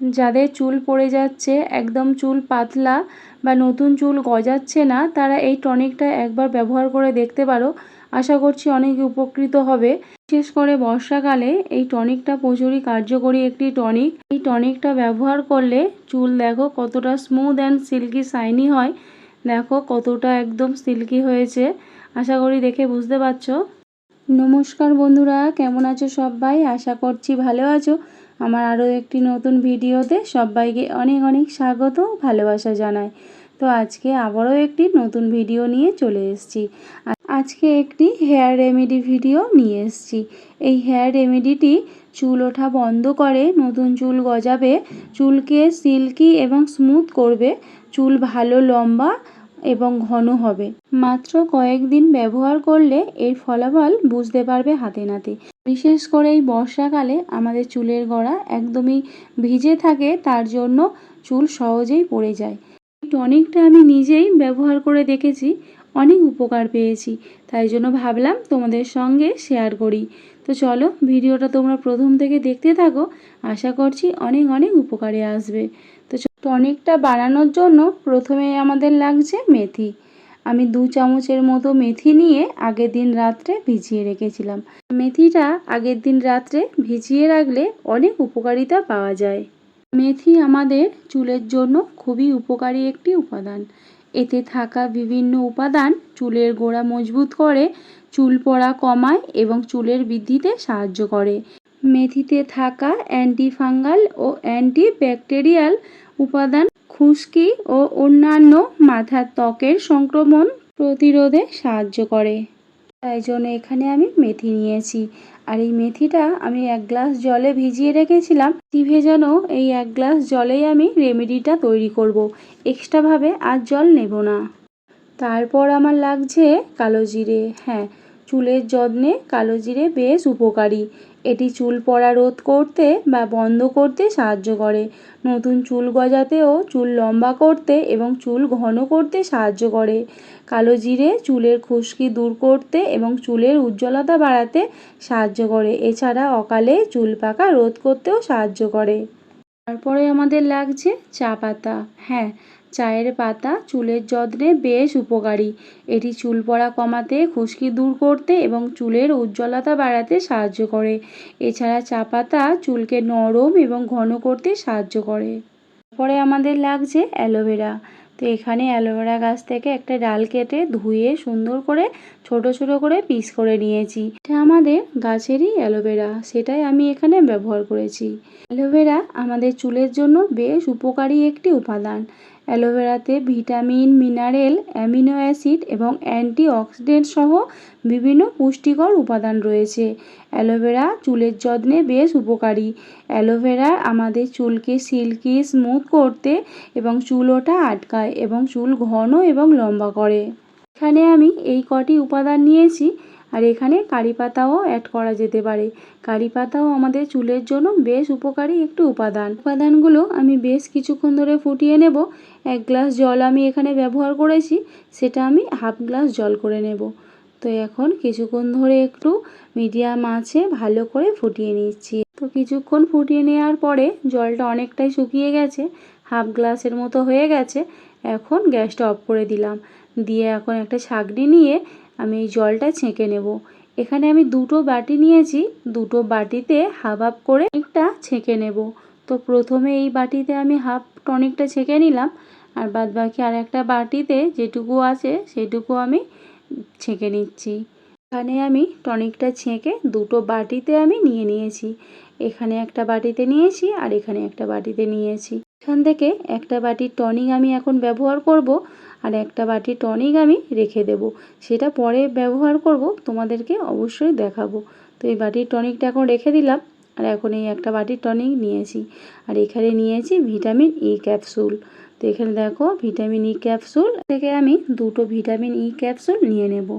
যাদের চুল পড়ে যাচ্ছে, একদম চুল পাতলা বা নতুন চুল গজাচ্ছে না, তারা এই টনিকটা একবার ব্যবহার করে দেখতে পারো। আশা করছি অনেক উপকৃত হবে। বিশেষ করে বর্ষাকালে এই টনিকটা প্রচুরই কার্যকরী একটি টনিক। এই টনিকটা ব্যবহার করলে চুল দেখো কতটা স্মুথ অ্যান্ড সিল্কি শাইনি হয়। দেখো কতটা একদম সিল্কি হয়েছে। আশা করি দেখে বুঝতে পারছ। নমস্কার বন্ধুরা, কেমন আছো সবাই? আশা করছি ভালো আছো। আমার আরও একটি নতুন ভিডিওতে সবাইকে অনেক অনেক স্বাগত ভালোবাসা জানাই। তো আজকে আবারও একটি নতুন ভিডিও নিয়ে চলে এসেছি। আজকে একটি হেয়ার রেমেডি ভিডিও নিয়ে এসেছি। এই হেয়ার রেমেডিটি চুল ওঠা বন্ধ করে নতুন চুল গজাবে, চুলকে সিল্কি এবং স্মুথ করবে, চুল ভালো লম্বা এবং ঘন হবে। মাত্র কয়েকদিন ব্যবহার করলে এর ফলাফল বুঝতে পারবে হাতে নাতে। বিশেষ করে এই বর্ষাকালে আমাদের চুলের গোড়া একদমই ভিজে থাকে, তার জন্য চুল সহজেই পড়ে যায়। টনিকটা আমি নিজেই ব্যবহার করে দেখেছি, অনেক উপকার পেয়েছি, তাই জন্য ভাবলাম তোমাদের সঙ্গে শেয়ার করি। তো চলো, ভিডিওটা তোমরা প্রথম থেকে দেখতে থাকো, আশা করছি অনেক অনেক উপকারে আসবে। তো টনিকটা বানানোর জন্য প্রথমে আমাদের লাগছে মেথি। আমি দু চামচের মতো মেথি নিয়ে আগের দিন রাত্রে ভিজিয়ে রেখেছিলাম। মেথিটা আগের দিন রাত্রে ভিজিয়ে রাখলে অনেক উপকারিতা পাওয়া যায়। মেথি আমাদের চুলের জন্য খুবই উপকারী একটি উপাদান। এতে থাকা বিভিন্ন উপাদান চুলের গোড়া মজবুত করে, চুল পড়া কমায় এবং চুলের বৃদ্ধিতে সাহায্য করে। মেথিতে থাকা অ্যান্টিফাঙ্গাল ও অ্যান্টি ব্যাকটেরিয়াল উপাদান খুশকি ও অন্যান্য মাথার ত্বকের সংক্রমণ প্রতিরোধে সাহায্য করে। তাই জন্য এখানে আমি মেথি নিয়েছি। আর এই মেথিটা আমি এক গ্লাস জলে ভিজিয়ে রেখেছিলাম। মেথি ভেজানো এই এক গ্লাস জলেই আমি রেমেডিটা তৈরি করব। এক্সট্রাভাবে আর জল নেব না। তারপর আমার লাগছে কালো জিরে। হ্যাঁ চুলের যত্নে কালো জিরে বেশ উপকারী। এটি চুল পড়া রোধ করতে বা বন্ধ করতে সাহায্য করে। নতুন চুল গজাতেও চুল লম্বা করতে এবং চুল ঘন করতে সাহায্য করে। কালো জিরে চুলের খুশকি দূর করতে এবং চুলের উজ্জ্বলতা বাড়াতে সাহায্য করে। এছাড়া অকালে চুল পাকা রোধ করতেও সাহায্য করে। তারপরে আমাদের লাগছে চা পাতা। হ্যাঁ চায়ের পাতা চুলের যত্নে বেশ উপকারী। এটি চুল পড়া কমাতে, খুশকি দূর করতে এবং চুলের উজ্জ্বলতা বাড়াতে সাহায্য করে। এছাড়া চা পাতা চুলকে নরম এবং ঘন করতে সাহায্য করে। পরে আমাদের লাগছে অ্যালোভেরা। তো এখানে অ্যালোভেরা গাছ থেকে একটা ডাল কেটে ধুয়ে সুন্দর করে, ছোট ছোট করে পিস করে নিয়েছি। এটা আমাদের গাছেরই অ্যালোভেরা। সেটাই আমি এখানে ব্যবহার করেছি। অ্যালোভেরা আমাদের চুলের জন্য বেশ উপকারী একটি উপাদান। অ্যালোভেরাতে ভিটামিন, মিনারেল, অ্যামিনো অ্যাসিড এবং অ্যান্টি অক্সিডেন্ট সহ বিভিন্ন পুষ্টিকর উপাদান রয়েছে। অ্যালোভেরা চুলের যত্নে বেশ উপকারী। অ্যালোভেরা আমাদের চুলকে সিল্কি, স্মুথ করতে এবং চুল ওঠা আটকায় এবং চুল ঘন এবং লম্বা করে। এখানে আমি এই কটি উপাদান নিয়েছি। আর এখানে কারি পাতাও অ্যাড করা যেতে পারে। কারি পাতাও আমাদের চুলের জন্য বেশ উপকারী একটি উপাদান। উপাদানগুলো আমি বেশ কিছুক্ষণ ধরে ফুটিয়ে নেব। এক গ্লাস জল আমি এখানে ব্যবহার করেছি, সেটা আমি হাফ গ্লাস জল করে নেব। তো এখন কিছুক্ষণ ধরে একটু মিডিয়াম আছে ভালো করে ফুটিয়ে নিচ্ছি। তো কিছুক্ষণ ফুটিয়ে নেওয়ার পরে জলটা অনেকটাই শুকিয়ে গেছে, হাফ গ্লাসের মতো হয়ে গেছে। এখন গ্যাসটা অফ করে দিলাম। দিয়ে এখন একটা ছাঁকনি নিয়ে আমি এই জলটা ছেঁকে নেব। এখানে আমি দুটো বাটি নিয়েছি। দুটো বাটিতে হাফ হাফ করে একটা ছেঁকে নেব। তো প্রথমে এই বাটিতে আমি হাফ টনিকটা ছেঁকে নিলাম। আর বাদ বাকি আর একটা বাটিতে যেটুকু আছে সেটুকু আমি ছেঁকে নিচ্ছি। এখানে আমি টনিকটা ছেঁকে দুটো বাটিতে আমি নিয়ে নিয়েছি। এখানে একটা বাটিতে নিয়েছি আর এখানে একটা বাটিতে নিয়েছি। এখান থেকে একটা বাটির টনিক আমি এখন ব্যবহার করব। আর একটা বাটি টনিক আমি রেখে দেব। সেটা পরে ব্যবহার করব, তোমাদেরকে অবশ্যই দেখাবো। তো এই বাটির টনিকটা এখন রেখে দিলাম, আর এখন এই একটা বাটির টনিক নিয়েছি। আর এখানে নিয়েছি ভিটামিন ই ক্যাপসুল। তো এখানে দেখো ভিটামিন ই ক্যাপসুল থেকে আমি দুটো ভিটামিন ই ক্যাপসুল নিয়ে নেব।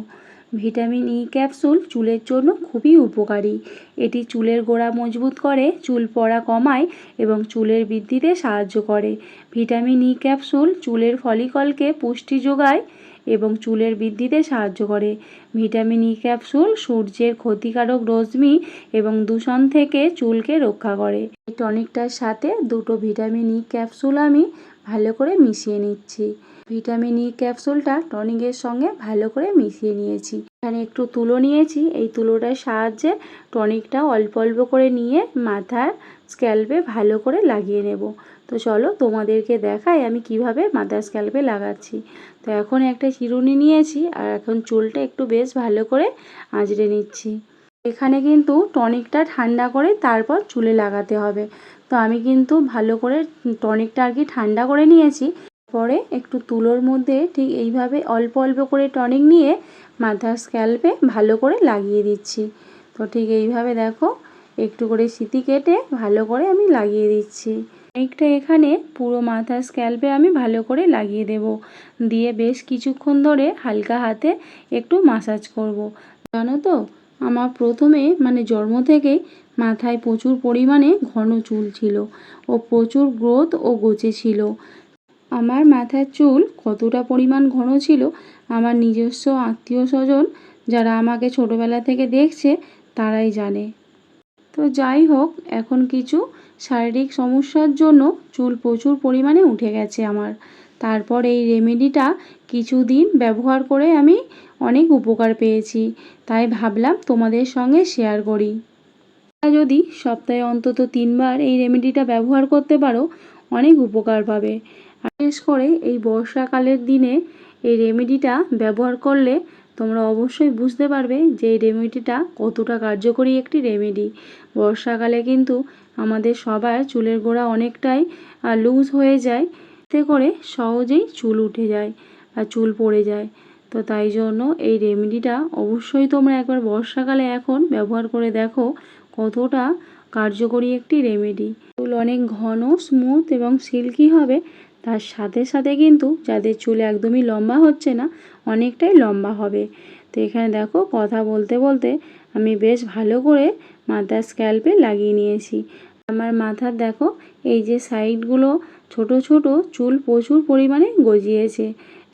ভিটামিন ই ক্যাপসুল চুলের জন্য খুবই উপকারী। এটি চুলের গোড়া মজবুত করে, চুল পড়া কমায় এবং চুলের বৃদ্ধিতে সাহায্য করে। ভিটামিন ই ক্যাপসুল চুলের ফলিকলকে পুষ্টি যোগায় এবং চুলের বৃদ্ধিতে সাহায্য করে। ভিটামিন ই ক্যাপসুল সূর্যের ক্ষতিকারক রশ্মি এবং দূষণ থেকে চুলকে রক্ষা করে। এই টনিকটার সাথে দুটো ভিটামিন ই ক্যাপসুল আমি ভালো করে মিশিয়ে নিচ্ছি। ভিটামিন ই ক্যাপসুলটা টনিকের সঙ্গে ভালো করে মিশিয়ে নিয়েছি। এখানে একটু তুলো নিয়েছি। এই তুলোটার সাহায্যে টনিকটা অল্প অল্প করে নিয়ে মাথার স্ক্যাল্পে ভালো করে লাগিয়ে নেব। তো চলো তোমাদেরকে দেখাই আমি কীভাবে মাথার স্ক্যাল্পে লাগাচ্ছি। তো এখন একটা চিরুনি নিয়েছি আর এখন চুলটা একটু বেশ ভালো করে আঁচড়ে নিচ্ছি। এখানে কিন্তু টনিকটা ঠান্ডা করে তারপর চুলে লাগাতে হবে। তো আমি কিন্তু ভালো করে টনিকটা আর কি ঠান্ডা করে নিয়েছি। পরে একটু তুলোর মধ্যে ঠিক এইভাবে অল্প অল্প করে টনিক নিয়ে মাথার স্ক্যাল্পে ভালো করে লাগিয়ে দিচ্ছি। তো ঠিক এইভাবে দেখো, একটু করে সিটি কেটে ভালো করে আমি লাগিয়ে দিচ্ছি। টনিকটা এখানে পুরো মাথার স্ক্যাল্পে আমি ভালো করে লাগিয়ে দেব। দিয়ে বেশ কিছুক্ষণ ধরে হালকা হাতে একটু মাসাজ করব। জানো তো, আমার প্রথমে মানে জন্ম থেকেই মাথায় প্রচুর পরিমাণে ঘন চুল ছিল ও প্রচুর গ্রোথ ও গোছে ছিল। আমার মাথার চুল কতটা পরিমাণ ঘন ছিল, আমার নিজস্ব আত্মীয় স্বজন যারা আমাকে ছোটোবেলা থেকে দেখছে, তারাই জানে। তো যাই হোক, এখন কিছু শারীরিক সমস্যার জন্য চুল প্রচুর পরিমাণে উঠে গেছে আমার। তারপর এই রেমেডিটা কিছুদিন ব্যবহার করে আমি অনেক উপকার পেয়েছি, তাই ভাবলাম তোমাদের সঙ্গে শেয়ার করি। যদি সপ্তাহে অন্তত তিনবার এই রেমেডিটা ব্যবহার করতে পারো, অনেক উপকার পাবে। বিশেষ করে এই বর্ষাকালের দিনে এই রেমেডিটা ব্যবহার করলে তোমরা অবশ্যই বুঝতে পারবে যে এই রেমেডিটা কতটা কার্যকরী একটি রেমেডি। বর্ষাকালে কিন্তু আমাদের সবার চুলের গোড়া অনেকটাই লুজ হয়ে যায়। এতে করে সহজেই চুল উঠে যায় আর চুল পড়ে যায়। তো তাই জন্য এই রেমেডিটা অবশ্যই তোমরা একবার বর্ষাকালে এখন ব্যবহার করে দেখো কতটা কার্যকরী একটি রেমেডি। চুল অনেক ঘন, স্মুথ এবং সিল্কি হবে তার সাথে সাথে কিন্তু যাদের চুল একদমই লম্বা হচ্ছে না, অনেকটাই লম্বা হবে। তো এখানে দেখো, কথা বলতে বলতে আমি বেশ ভালো করে মাথার স্ক্যাল্পে লাগিয়ে নিয়েছি। আমার মাথার দেখো, এই যে সাইডগুলো ছোট ছোট চুল প্রচুর পরিমাণে গজিয়েছে।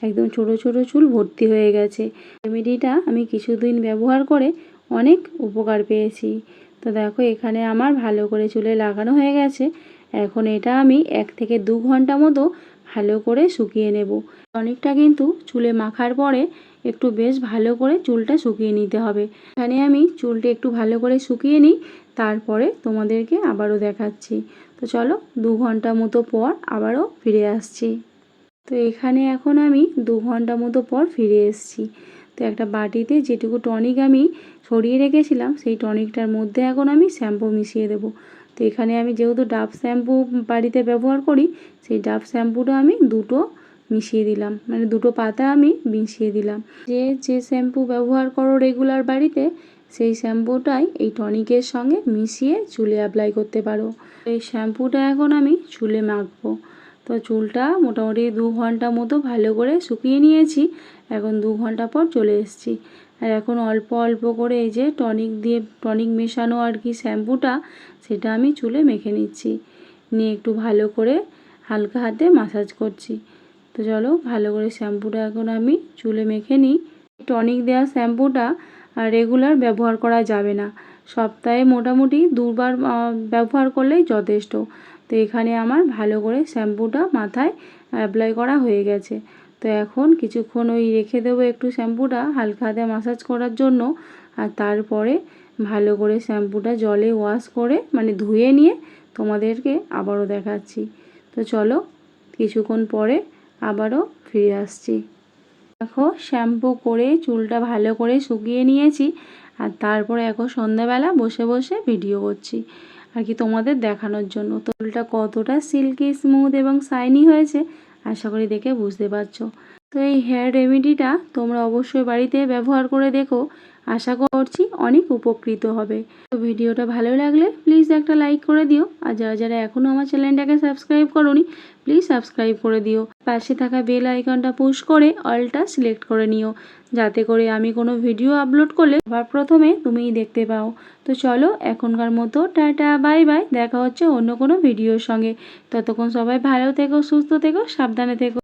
একদম ছোট ছোট চুল ভর্তি হয়ে গেছে। রেমেডিটা আমি কিছুদিন ব্যবহার করে অনেক উপকার পেয়েছি। তো দেখো, এখানে আমার ভালো করে চুলে লাগানো হয়ে গেছে। এখন এটা আমি এক থেকে দু ঘণ্টা মতো ভালো করে শুকিয়ে নেব। টনিকটা কিন্তু চুলে মাখার পরে একটু বেশ ভালো করে চুলটা শুকিয়ে নিতে হবে। এখানে আমি চুলটা একটু ভালো করে শুকিয়ে নিই, তারপরে তোমাদেরকে আবারও দেখাচ্ছি। তো চলো দু ঘণ্টা মতো পর আবারও ফিরে আসছি। তো এখানে এখন আমি দু ঘণ্টা মতো পর ফিরে এসেছি। তো একটা বাটিতে যেটুকু টনিক আমি সরিয়ে রেখেছিলাম, সেই টনিকটার মধ্যে এখন আমি শ্যাম্পু মিশিয়ে দেবো। তো এখানে আমি যেহেতু ডাব শ্যাম্পু বাড়িতে ব্যবহার করি, সেই ডাব শ্যাম্পুটা আমি দুটো মিশিয়ে দিলাম। মানে দুটো পাতা আমি মিশিয়ে দিলাম। যে যে শ্যাম্পু ব্যবহার করো রেগুলার বাড়িতে, সেই শ্যাম্পুটাই এই টনিকের সঙ্গে মিশিয়ে চুলে অ্যাপ্লাই করতে পারো। এই শ্যাম্পুটা এখন আমি চুলে মাখবো। তো চুলটা মোটামুটি দু ঘণ্টা মতো ভালো করে শুকিয়ে নিয়েছি। এখন দু ঘণ্টা পর চলে এসেছি। আর এখন অল্প অল্প করে এই যে টনিক দিয়ে, টনিক মেশানো আর কি শ্যাম্পুটা, সেটা আমি চুলে মেখে নিচ্ছি। নিয়ে একটু ভালো করে হালকা হাতে মাসাজ করছি। তো চলো ভালো করে শ্যাম্পুটা এখন আমি চুলে মেখে নিই। টনিক দেওয়া শ্যাম্পুটা রেগুলার ব্যবহার করা যাবে না। সপ্তাহে মোটামুটি দুবার ব্যবহার করলেই যথেষ্ট। তো এখানে আমার ভালো করে শ্যাম্পুটা মাথায় অ্যাপ্লাই করা হয়ে গেছে। তো এখন কিছুক্ষণ ওই রেখে দেবো একটু শ্যাম্পুটা, হালকা হাতে মাসাজ করার জন্য। আর তারপরে ভালো করে শ্যাম্পুটা জলে ওয়াশ করে মানে ধুয়ে নিয়ে তোমাদেরকে আবারও দেখাচ্ছি। তো চলো, কিছুক্ষণ পরে আবারও ফিরে আসছি। দেখো, শ্যাম্পু করে চুলটা ভালো করে শুকিয়ে নিয়েছি। আর তারপরে এখন সন্ধ্যাবেলা বসে বসে ভিডিও করছি। আর কি তোমাদের দেখানোর জন্য। চুলটা কতটা সিল্কি স্মুথ এবং শাইনি হয়েছে আশা করি দেখে বুঝতে পারছ। তো এই হেয়ার রেমেডিটা তোমরা অবশ্যই বাড়িতে ব্যবহার করে দেখো। আশা করছি অনেক উপকৃত হবে। তো ভিডিওটা ভালো লাগলে প্লিজ একটা লাইক করে দিও। আর যারা যারা এখনও আমার চ্যানেলটাকে সাবস্ক্রাইব করোনি প্লিজ সাবস্ক্রাইব করে দিও। পাশে থাকা বেল আইকনটা পুশ করে অলটা সিলেক্ট করে নিও। যাতে করে আমি কোনো ভিডিও আপলোড করলে সবার প্রথমে তুমিই দেখতে পাও। তো চলো এখনকার মতো টাটা বাই বাই দেখা হচ্ছে অন্য কোনো ভিডিওর সঙ্গে। ততক্ষণ সবাই ভালো থেকো, সুস্থ থেকো, সাবধানে থেকো।